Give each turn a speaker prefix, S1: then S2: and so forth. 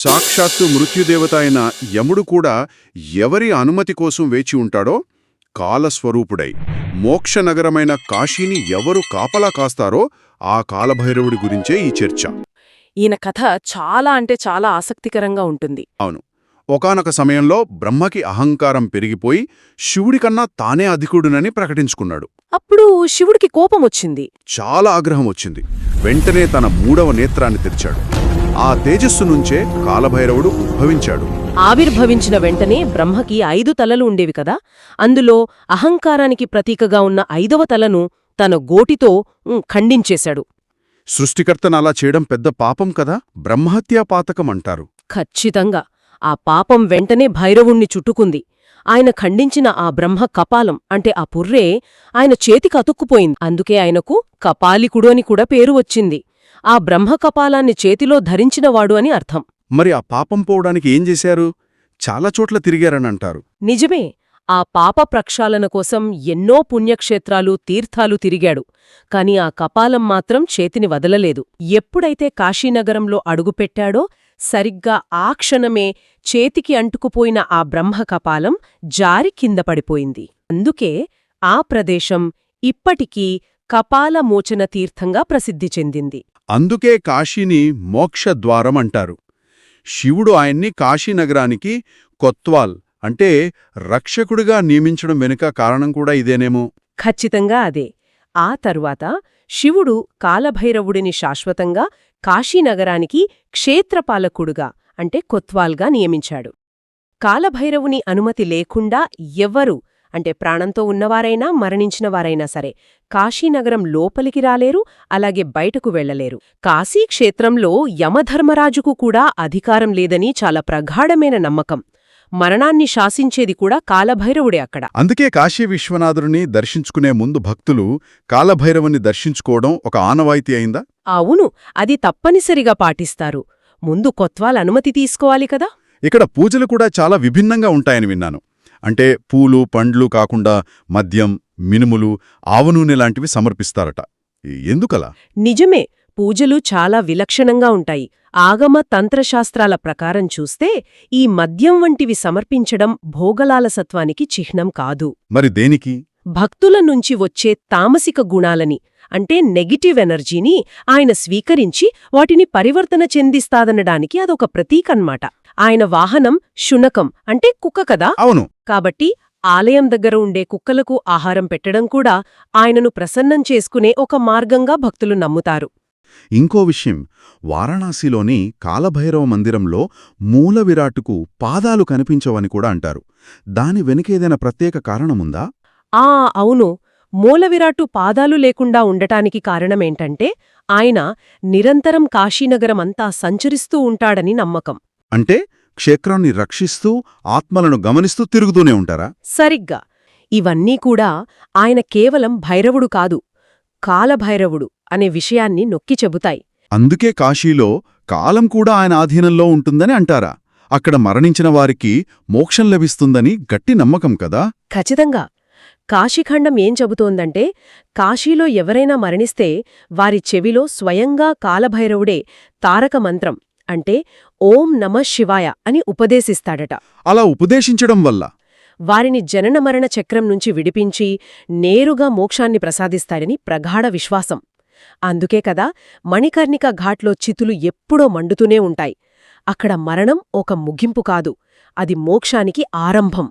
S1: సాక్షాత్తు మృత్యుదేవత అయిన యముడు కూడా ఎవరి అనుమతి కోసం వేచి ఉంటాడో కాలస్వరూపుడై. మోక్షనగరమైన కాశీని ఎవరు కాపలా కాస్తారో ఆ కాలభైరవుడి గురించే ఈ చర్చ.
S2: ఈయన కథ చాలా అంటే చాలా ఆసక్తికరంగా ఉంటుంది.
S1: అవును. ఒకానొక సమయంలో బ్రహ్మకి అహంకారం పెరిగిపోయి శివుడికన్నా తానే అధికుడునని ప్రకటించుకున్నాడు.
S2: అప్పుడు శివుడికి కోపం వచ్చింది
S1: చాలా ఆగ్రహం వచ్చింది వెంటనే తన మూడవ నేత్రాన్ని తెరిచాడు. ఆ తేజస్సు నుంచే కాలభైరవుడు ఉద్భవించాడు.
S2: ఆవిర్భవించిన వెంటనే బ్రహ్మకి ఐదు తలలు ఉండేవి కదా. అందులో అహంకారానికి ప్రతీకగా ఉన్న ఐదవ తలను తన గోటితో ఖండించేశాడు.
S1: సృష్టికర్తను అలా చేయడం పెద్ద పాపం కదా? బ్రహ్మహత్యా పాతకం అంటారు.
S2: ఖచ్చితంగా. ఆ పాపం వెంటనే భైరవుణ్ణి చుట్టుకుంది. ఆయన ఖండించిన ఆ బ్రహ్మ కపాలం అంటే ఆ పుర్రే ఆయన చేతికి అతుక్కుపోయింది. అందుకే ఆయనకు కపాలికుడు అని కూడా పేరు వచ్చింది. ఆ బ్రహ్మ కపాలాన్ని చేతిలో ధరించినవాడు అని అర్థం.
S1: మరి ఆ పాపం పోవడానికి ఏం చేశారు? చాలా చోట్ల తిరిగారని అంటారు.
S2: నిజమే ఆ పాప ప్రక్షాళన కోసం ఎన్నో పుణ్యక్షేత్రాలు తీర్థాలు తిరిగాడు. కాని ఆ కపాలం మాత్రం చేతిని వదలలేదు. ఎప్పుడైతే కాశీనగరంలో అడుగుపెట్టాడో సరిగ్గా ఆ క్షణమే చేతికి అంటుకుపోయిన ఆ బ్రహ్మ కపాలం జారి కింద పడిపోయింది. అందుకే ఆ ప్రదేశం ఇప్పటికీ కపాలమోచన తీర్థంగా ప్రసిద్ధి చెందింది.
S1: అందుకే కాశీని మోక్షద్వారం అంటారు. శివుడు ఆయన్ని కాశీనగరానికి కొత్వాల్ అంటే రక్షకుడిగా నియమించడం వెనుక కారణం కూడా ఇదేనేమో.
S2: ఖచ్చితంగా అదే. ఆ తరువాత శివుడు కాలభైరవుడిని శాశ్వతంగా కాశీనగరానికి క్షేత్రపాలకుడుగా అంటే కొత్వాల్గా నియమించాడు. కాలభైరవుని అనుమతి లేకుండా ఎవ్వరూ అంటే ప్రాణంతో ఉన్నవారైనా మరణించినవారైనా సరే కాశీనగరం లోపలికి రాలేరు అలాగే బయటకు వెళ్ళలేరు కాశీ క్షేత్రంలో యమధర్మరాజుకు కూడా అధికారం లేదని చాలా ప్రగాఢమైన నమ్మకం. మరణాన్ని శాసించేది కూడా కాలభైరవుడే అక్కడ.
S1: అందుకే కాశీ విశ్వనాథుడిని దర్శించుకునే ముందు భక్తులు కాలభైరవుని దర్శించుకోవడం ఒక ఆనవాయితీ అయిందా?
S2: అవును అది తప్పనిసరిగా పాటిస్తారు. ముందు కొత్వాల్ అనుమతి తీసుకోవాలి కదా?
S1: ఇక్కడ పూజలు కూడా చాలా విభిన్నంగా ఉంటాయని విన్నాను. అంటే పూలు పండ్లు కాకుండా మద్యం మినుములు ఆవనూనె లాంటివి సమర్పిస్తారట. ఎందుకలా?
S2: నిజమే. పూజలు చాలా విలక్షణంగా ఉంటాయి. ఆగమ తంత్రశాస్త్రాల ప్రకారం చూస్తే ఈ మద్యం వంటివి సమర్పించడం భోగలాలసత్వానికి చిహ్నం కాదు.
S1: మరి దేనికి?
S2: భక్తుల నుంచి వచ్చే తామసిక గుణాలని అంటే నెగిటివ్ ఎనర్జీని ఆయన స్వీకరించి వాటిని పరివర్తన చెందిస్తాదనడానికి అదొక ప్రతీకన్మాట. ఆయన వాహనం శునకం అంటే కుక్క కదా?
S1: అవును.
S2: కాబట్టి ఆలయం దగ్గర ఉండే కుక్కలకు ఆహారం పెట్టడం కూడా ఆయనను ప్రసన్నం చేసుకునే ఒక మార్గంగా భక్తులు నమ్ముతారు.
S1: ఇంకో విషయం వారణాసిలోని కాలభైరవ మందిరంలో మూల విరాట్టుకు పాదాలు కనిపించవని కూడా అంటారు. దాని వెనుకేదైనా ప్రత్యేక కారణముందా?
S2: ఆ అవును. మూలవిరాట్టు పాదాలు లేకుండా ఉండటానికి కారణమేంటంటే ఆయన నిరంతరం కాశీనగరమంతా సంచరిస్తూ ఉంటాడని నమ్మకం.
S1: అంటే క్షేత్రాన్ని రక్షిస్తూ ఆత్మలను గమనిస్తూ తిరుగుతూనే ఉంటారా?
S2: సరిగ్గా. ఇవన్నీ కూడా ఆయన కేవలం భైరవుడు కాదు కాలభైరవుడు అనే విషయాన్ని నొక్కి చెబుతాయి.
S1: అందుకే కాశీలో కాలం కూడా ఆయన ఆధీనంలో ఉంటుందని అంటారా? అక్కడ మరణించిన వారికి మోక్షం లభిస్తుందని గట్టి నమ్మకం కదా?
S2: ఖచ్చితంగా. కాశీఖండం ఏం చెబుతోందంటే కాశీలో ఎవరైనా మరణిస్తే వారి చెవిలో స్వయంగా కాలభైరవుడే తారక మంత్రం. అంటే ఓం నమ శివాయ అని ఉపదేశిస్తాడట.
S1: అలా ఉపదేశించడం వల్ల?
S2: వారిని జనన మరణ చక్రం నుంచి విడిపించి నేరుగా మోక్షాన్ని ప్రసాదిస్తాడని ప్రగాఢ విశ్వాసం. అందుకే కదా మణికర్ణిక ఘాట్లో చితులు ఎప్పుడో మండుతూనే ఉంటాయి. అక్కడ మరణం ఒక ముగింపు కాదు. అది మోక్షానికి ఆరంభం.